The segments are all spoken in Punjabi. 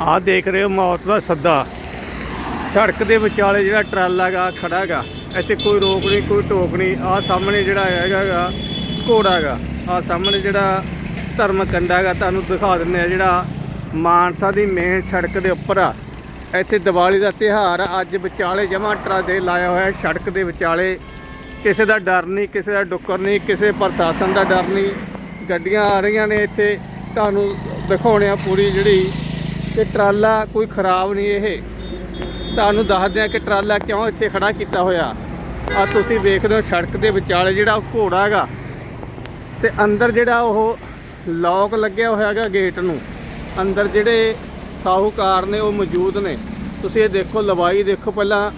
ਆਹ ਦੇਖ ਰਹੇ ਹੋ ਮੌਤ ਦਾ ਸੱਦਾ। ਸੜਕ ਦੇ ਵਿਚਾਲੇ ਜਿਹੜਾ ਟਰਾਲਾ ਗਾ ਖੜਾ ਗਾ ਇੱਥੇ ਕੋਈ ਰੋਕ ਨਹੀਂ, ਕੋਈ ਟੋਕ ਨਹੀਂ। ਆਹ ਸਾਹਮਣੇ ਜਿਹੜਾ ਹੈਗਾ ਗਾ ਘੋੜਾ ਗਾ ਆਹ ਸਾਹਮਣੇ ਜਿਹੜਾ ਧਰਮ ਕੰਡਾ ਗਾ ਤੁਹਾਨੂੰ ਦਿਖਾ ਦਿੰਦੇ ਆ ਜਿਹੜਾ ਮਾਨਸਾ ਦੀ ਮੇਨ ਸੜਕ ਦੇ ਉੱਪਰ ਆ। ਇੱਥੇ ਦੀਵਾਲੀ ਦਾ ਤਿਉਹਾਰ ਆ। ਅੱਜ ਵਿਚਾਲੇ ਜਮਾ ਟਰਾਲੇ ਲਾਇਆ ਹੋਇਆ ਸੜਕ ਦੇ ਵਿਚਾਲੇ। ਕਿਸੇ ਦਾ ਡਰ ਨਹੀਂ, ਕਿਸੇ ਦਾ ਡੁੱਕਰ ਨਹੀਂ, ਕਿਸੇ ਪ੍ਰਸ਼ਾਸਨ ਦਾ ਡਰ ਨਹੀਂ। ਗੱਡੀਆਂ ਆ ਰਹੀਆਂ ਨੇ ਇੱਥੇ। ਤੁਹਾਨੂੰ ਦਿਖਾਉਣੇ ਆ ਪੂਰੀ ਜਿਹੜੀ ਕਿ ਟਰਾਲਾ ਕੋਈ ਖਰਾਬ ਨਹੀਂ ਇਹ। ਤੁਹਾਨੂੰ ਦੱਸਦੇ ਆ ਕਿ ਟਰਾਲਾ ਕਿਉਂ ਇੱਥੇ ਖੜਾ ਕੀਤਾ ਹੋਇਆ। ਆ ਤੁਸੀਂ ਵੇਖਦੇ ਹੋ ਸੜਕ ਦੇ ਵਿਚਾਲੇ ਜਿਹੜਾ ਉਹ ਘੋੜਾ ਹੈਗਾ। ਤੇ ਅੰਦਰ ਜਿਹੜਾ ਉਹ ਲੌਕ ਲੱਗਿਆ ਹੋਇਆ ਹੈਗਾ ਗੇਟ ਨੂੰ। ਅੰਦਰ ਜਿਹੜੇ ਸਾਹੂਕਾਰ ਨੇ ਉਹ ਮੌਜੂਦ ਨੇ। ਤੁਸੀਂ ਇਹ ਦੇਖੋ, ਲਵਾਈ ਦੇਖੋ ਪਹਿਲਾਂ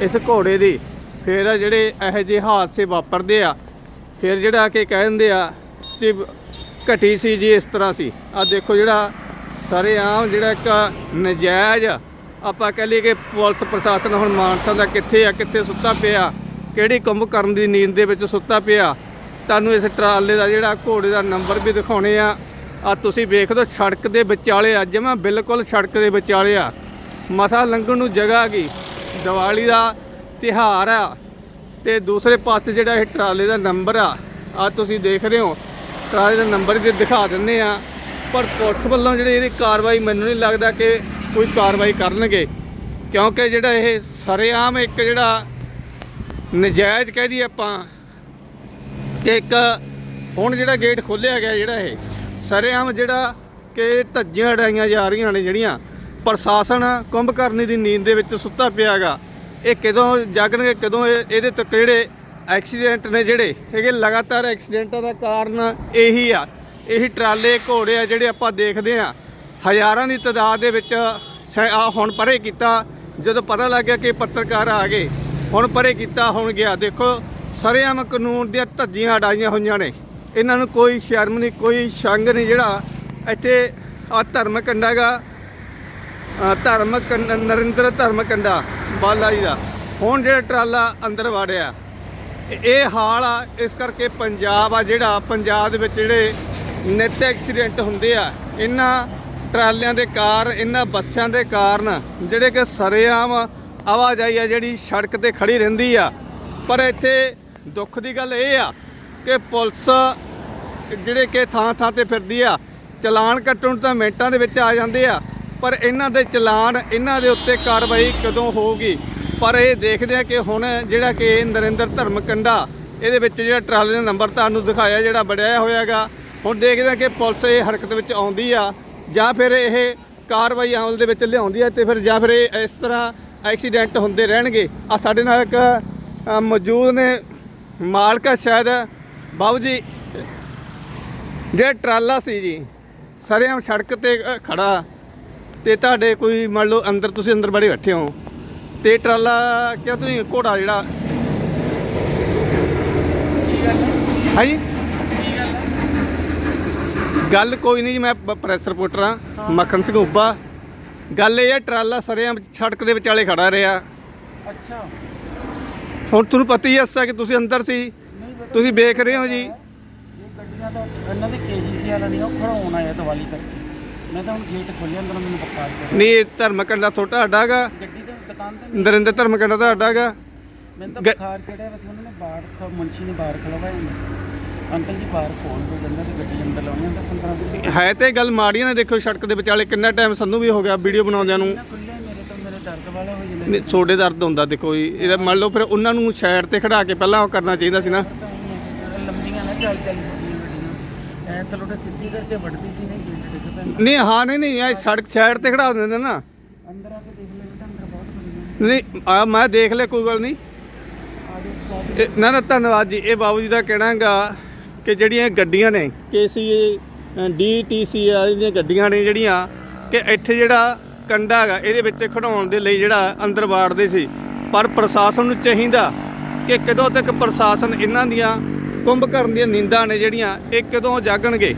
ਇਸ ਘੋੜੇ ਦੀ। ਫਿਰ ਜਿਹੜੇ ਇਹੋ ਜਿਹੇ ਹਾਦਸੇ ਵਾਪਰਦੇ ਆ। ਫਿਰ ਜਿਹੜਾ ਕਿ ਕਹਿੰਦੇ ਆ ਕਿ ਘਟੀ ਸੀ ਜੀ ਇਸ ਤਰ੍ਹਾਂ ਸੀ। ਆ ਦੇਖੋ ਜਿਹੜਾ ਸਾਰੇ ਆਮ ਜਿਹੜਾ ਇੱਕ ਨਜਾਇਜ਼, ਆਪਾਂ ਕਹਿ ਲਈਏ ਕਿ ਪੁਲਿਸ ਪ੍ਰਸ਼ਾਸਨ ਹੁਣ ਮਾਨਸਾ ਦਾ ਕਿੱਥੇ ਆ, ਕਿੱਥੇ ਸੁੱਤਾ ਪਿਆ, ਕਿਹੜੀ ਕੁੰਭਕਰਨ ਦੀ ਨੀਂਦ ਦੇ ਵਿੱਚ ਸੁੱਤਾ ਪਿਆ, ਤੁਹਾਨੂੰ ਇਸ ਟਰਾਲੇ ਦਾ ਜਿਹੜਾ ਘੋੜੇ ਦਾ ਨੰਬਰ ਵੀ ਦਿਖਾਉਣੇ ਆ। ਆ ਤੁਸੀਂ ਵੇਖ ਲਓ, ਸੜਕ ਦੇ ਵਿਚਾਲੇ ਆ, ਜਮਾ ਬਿਲਕੁਲ ਸੜਕ ਦੇ ਵਿਚਾਲੇ ਆ। ਮਸਾ ਲੰਘਣ ਨੂੰ ਜਗ੍ਹਾ ਗਈ। ਦੀਵਾਲੀ ਦਾ ਤਿਹਾਰ ਆ ਤੇ ਦੂਸਰੇ ਪਾਸੇ ਜਿਹੜਾ ਇਹ ਟਰਾਲੇ ਦਾ ਨੰਬਰ ਆ ਆ ਤੁਸੀਂ ਦੇਖ ਰਹੇ ਹੋ, ਟਰਾਲੇ ਦਾ ਨੰਬਰ ਵੀ ਦਿਖਾ ਦਿੰਨੇ ਆ। ਪਰ ਪੁਲਿਸ ਵੱਲੋਂ ਜਿਹੜੀ ਇਹਦੀ ਕਾਰਵਾਈ ਮੈਨੂੰ ਨਹੀਂ ਲੱਗਦਾ ਕਿ ਕੋਈ ਕਾਰਵਾਈ ਕਰਨਗੇ। ਕਿਉਂਕਿ ਜਿਹੜਾ ਇਹ ਸਰੇਆਮ ਇੱਕ ਜਿਹੜਾ ਨਜਾਇਜ਼ ਕਹਿ ਦਈਏ ਆਪਾਂ, ਕਿ ਇੱਕ ਹੁਣ ਜਿਹੜਾ ਗੇਟ ਖੋਲ੍ਹਿਆ ਗਿਆ ਜਿਹੜਾ ਇਹ, ਸਰੇਆਮ ਜਿਹੜਾ ਕਿ ਧੱਜੀਆਂ ਉਡਾਈਆਂ ਜਾ ਰਹੀਆਂ ਨੇ ਜਿਹੜੀਆਂ, ਪ੍ਰਸ਼ਾਸਨ ਕੁੰਭਕਰਨੀ ਦੀ ਨੀਂਦ ਦੇ ਵਿੱਚ ਸੁੱਤਾ ਪਿਆਗਾ ਇਹ ਕਦੋਂ ਜਾਗਣਗੇ, ਕਦੋਂ ਇਹਦੇ ਤੱਕ ਜਿਹੜੇ ਐਕਸੀਡੈਂਟ ਨੇ ਜਿਹੜੇ ਹੈਗੇ ਲਗਾਤਾਰ ਐਕਸੀਡੈਂਟਾਂ ਦਾ ਕਾਰਨ ਇਹੀ ਆ। ਇਹੀ ਟਰਾਲੇ ਘੋੜੇ ਆ ਜਿਹੜੇ ਆਪਾਂ ਦੇਖਦੇ ਆ। ਹਜ਼ਾਰਾਂ ਦੀ ਤਾਦਾਦ ਦੇ ਵਿੱਚ ਆ ਹੁਣ ਪਰੇ ਕੀਤਾ। ਜਦੋਂ ਪਤਾ ਲੱਗ ਗਿਆ ਕਿ ਪੱਤਰਕਾਰ ਆ ਗਏ, ਹੁਣ ਪਰੇ ਕੀਤਾ ਹੁਣ ਗਿਆ। ਦੇਖੋ, ਸਰੇਆਮ ਕਾਨੂੰਨ ਦੀਆਂ ਧੱਜੀਆਂ ਅਡਾਈਆਂ ਹੋਈਆਂ ਨੇ। ਇਹਨਾਂ ਨੂੰ ਕੋਈ ਸ਼ਰਮ ਨਹੀਂ, ਕੋਈ ਸ਼ੰਗ ਨਹੀਂ ਜਿਹੜਾ ਇੱਥੇ ਆ ਧਰਮ ਕੰਡਾ ਗਾ ਧਰਮ ਕੰਨ- ਨਰਿੰਦਰ ਧਰਮ ਕੰਡਾ ਬਾਲਾ ਜੀ ਦਾ। ਹੁਣ ਜਿਹੜਾ ਟਰਾਲਾ ਅੰਦਰ ਵਾੜਿਆ। ਇਹ ਹਾਲ ਆ, ਇਸ ਕਰਕੇ ਪੰਜਾਬ ਆ ਜਿਹੜਾ, ਪੰਜਾਬ ਦੇ ਵਿੱਚ ਜਿਹੜੇ ਨਿੱਤ ਐਕਸੀਡੈਂਟ ਹੁੰਦੇ ਆ। ਇਹਨਾਂ ਟਰਾਲਿਆਂ ਦੇ ਕਾਰ, ਇਹਨਾਂ ਬੱਸਾਂ ਦੇ ਕਾਰਨ ਜਿਹੜੇ ਕਿ ਸਰੇਆਮ ਆਵਾਜਾਈ ਆ ਜਿਹੜੀ ਸੜਕ ਤੇ ਖੜੀ ਰਹਿੰਦੀ ਆ। ਪਰ ਇੱਥੇ ਦੁੱਖ ਦੀ ਗੱਲ ਇਹ ਆ ਕਿ ਪੁਲਿਸ ਜਿਹੜੇ ਕਿ ਥਾਂ ਥਾਂ ਤੇ ਫਿਰਦੀ ਆ, ਚਲਾਨ ਕੱਟਣ ਤਾਂ ਮਿੰਟਾਂ ਦੇ ਵਿੱਚ ਆ ਜਾਂਦੇ ਆ। ਪਰ ਇਹਨਾਂ ਦੇ ਚਲਾਨ, ਇਹਨਾਂ ਦੇ ਉੱਤੇ ਕਾਰਵਾਈ ਕਦੋਂ ਹੋਊਗੀ? ਪਰ ਇਹ ਦੇਖਦੇ ਆ ਕਿ ਹੁਣ ਜਿਹੜਾ ਕਿ ਨਰਿੰਦਰ ਧਰਮ ਕੰਡਾ ਇਹਦੇ ਵਿੱਚ ਜਿਹੜਾ ਟਰਾਲੇ ਦਾ ਨੰਬਰ ਤੁਹਾਨੂੰ ਦਿਖਾਇਆ ਜਿਹੜਾ ਬੜਿਆ ਹੋਇਆਗਾ ਹੁਣ ਦੇਖਦੇ ਆ ਕਿ ਪੁਲਿਸ ਇਹ ਹਰਕਤ ਵਿੱਚ ਆਉਂਦੀ ਆ ਜਾਂ ਫਿਰ ਇਹ ਕਾਰਵਾਈ ਅਮਲ ਦੇ ਵਿੱਚ ਲਿਆਉਂਦੀ ਆ ਤੇ ਫਿਰ ਜਾਂ ਫਿਰ ਇਹ ਇਸ ਤਰ੍ਹਾਂ ਐਕਸੀਡੈਂਟ ਹੁੰਦੇ ਰਹਿਣਗੇ। ਆ ਸਾਡੇ ਨਾਲ ਇੱਕ ਮੌਜੂਦ ਨੇ ਮਾਲਕਾ ਸ਼ਾਇਦ। ਬਾਬੂ ਜੀ ਜਿਹੜਾ ਟਰਾਲਾ ਸੀ ਜੀ ਸਰੇਆਮ ਸੜਕ ਤੇ ਖੜਾ। ਤੇ ਤੁਹਾਡੇ ਕੋਈ ਮੰਨ ਲਓ ਅੰਦਰ ਤੁਸੀਂ ਅੰਦਰ ਬੜੇ ਬੈਠੇ ਹੋ। ਤੇ ਟਰਾਲਾ ਕਿਹਾ ਤੁਸੀਂ ਘੋੜਾ ਜਿਹੜਾ ਹੈ? ਜੀ ਗੱਲ ਕੋਈ ਨਹੀਂ ਜੀ ਮੈਂ ਪ- ਪ੍ਰੈਸ ਰਿਪੋਰਟਰ ਆ ਮੱਖਣ ਸਿੰਘ ਉੱਬਾ। ਗੱਲ ਇਹ ਹੈ ਟਰਾਲਾ ਸਰੇਆਮ ਸੜਕ ਦੇ ਵਿਚਾਲੇ ਖੜਾ ਰਿਹਾ। ਅੱਛਾ। ਹੁਣ ਤੁਹਾਨੂੰ ਪਤਾ ਹੀ ਐਸਾ ਕਿ ਤੁਸੀਂ ਅੰਦਰ ਸੀ ਨਹੀਂ ਬੇਟਾ ਤੁਸੀਂ ਵੇਖ ਰਹੇ ਹੋ ਜੀ। ਇਹ ਗੱਡੀਆਂ ਤਾਂ ਇਹਨਾਂ ਦੇ ਕੇਜੀਸੀ ਵਾਲਾ ਨਹੀਂ ਉਹ ਖੜਾਉਣ ਆਇਆ ਦੀਵਾਲੀ ਕਰਕੇ। ਮੈਂ ਤਾਂ ਹੁਣ ਗੇਟ ਖੋਲਿਆ ਅੰਦਰ ਮੈਨੂੰ ਚੜ੍ਹਿਆ ਨਹੀਂ ਇਹ ਧਰਮ ਕੰਡਾ ਤੁਹਾਡਾ ਅੱਡਾਗਾ ਗੱਡੀ ਤੇ ਦੁਕਾਨ ਤੇ ਨਹੀਂ? ਨਰਿੰਦਰ ਧਰਮ ਕੰਡਾ ਤੁਹਾਡਾ ਹੈਗਾ। ਮੈਨੂੰ ਤਾਂ ਗ- ਬੁਖਾਰ ਚੜਿਆ ਬਸ ਉਹਨਾਂ ਨੇ ਬਾਹਰ ਖ ਮੁੰਸ਼ੀ ਨੇ ਬਾਹਰ ਖੜਵਾਇਆ। ਮੈਨੂੰ ਅੰਕਲ ਜੀ ਬਾਹਰ ਖੋਲ ਦੋ ਕਹਿੰਦਾ ਤੇ ਗੱਡੀ ਅੰਦਰ ਲਾਉਣੀ ਤਾਂ 15 ਦਿਨ ਹੈ ਤੇ ਗੱਲ ਮਾੜੀਆਂ ਨੇ ਦੇਖੋ ਸੜਕ ਦੇ ਵਿਚਾਲੇ ਕਿੰਨਾ ਟਾਈਮ ਸਾਨੂੰ ਵੀ ਹੋ ਗਿਆ ਵੀਡੀਓ ਬਣਾਉਂਦਿਆਂ ਨੂੰ। ਖੁੱਲੇ ਮੇਰੇ ਤਾਂ ਮੇਰੇ ਦਰਦ ਵਾਲੇ ਹੋ ਜਾਂਦੇ। ਨਹੀਂ, ਛੋਡੇ ਦਰਦ ਹੁੰਦਾ ਦੇਖੋ ਜੀ। ਇਹਦਾ ਮੰਨ ਲਓ ਫਿਰ ਉਹਨਾਂ ਨੂੰ ਸਾਈਡ ਤੇ ਖੜਾ ਕੇ ਪਹਿਲਾਂ ਉਹ ਕਰਨਾ ਚਾਹੀਦਾ ਸੀ ਨਾ। ਤਾਂ ਹੀ ਹੈ ਕਿ ਜਿਹੜਾ ਲੰਮੀਆਂ ਨਾ ਚੱਲ ਚੱਲ ਫੁੱਟੀਆਂ ਗੱਡੀਆਂ। ਐ ਸਲੋਟੇ ਸਿੱਧੀ ਕਰਕੇ ਵੱਢਦੀ ਸੀ ਨਹੀਂ ਗੇਟ ਡਿੱਗ ਪੈਂਦਾ। ਨਹੀਂ ਹਾਂ ਨਹੀਂ ਨਹੀਂ ਇਹ ਸੜਕ ਸਾਈਡ ਤੇ ਖੜਾ ਦਿੰਦੇ ਨਾ। ਅੰਦਰ ਆ ਕੇ ਦੇਖ ਲੈ ਬੇਟਾ ਅੰਦਰ ਬਹੁਤ ਬੜੀਆਂ ਨਹੀਂ ਆ ਮੈਂ ਦੇਖ ਲਿਆ ਕੋਈ ਗੱਲ ਨਹੀਂ। ਆ ਜਾਓ ਇਹ- ਨਾ ਨਾ ਧੰਨਵਾਦ ਜੀ। ਇਹ ਬਾਬੂ ਜੀ ਦਾ ਕਹਿਣਾ ਹੈਗਾ ਕਿ ਜਿਹੜੀਆਂ ਗੱਡੀਆਂ ਨੇ ਕੇਸੀਏ ਡੀਟੀਸੀ ਦੀਆਂ ਗੱਡੀਆਂ ਨੇ ਜਿਹੜੀਆਂ ਕਿ ਇੱਥੇ ਜਿਹੜਾ ਕੰਡਾ ਹੈਗਾ ਇਹਦੇ ਵਿੱਚ ਖੜਾਉਣ ਦੇ ਲਈ ਜਿਹੜਾ ਅੰਦਰ ਵਾੜਦੇ ਸੀ। ਪਰ ਪ੍ਰਸ਼ਾਸਨ ਨੂੰ ਚਾਹੀਦਾ ਕਿ ਕਦੋਂ ਤੱਕ ਪ੍ਰਸ਼ਾਸਨ ਇਹਨਾਂ ਦੀਆਂ ਕੁੰਭਕਰਨ ਦੀਆਂ ਨੀਂਦਾਂ ਨੇ ਜਿਹੜੀਆਂ ਇਹ ਕਦੋਂ ਜਾਗਣਗੇ?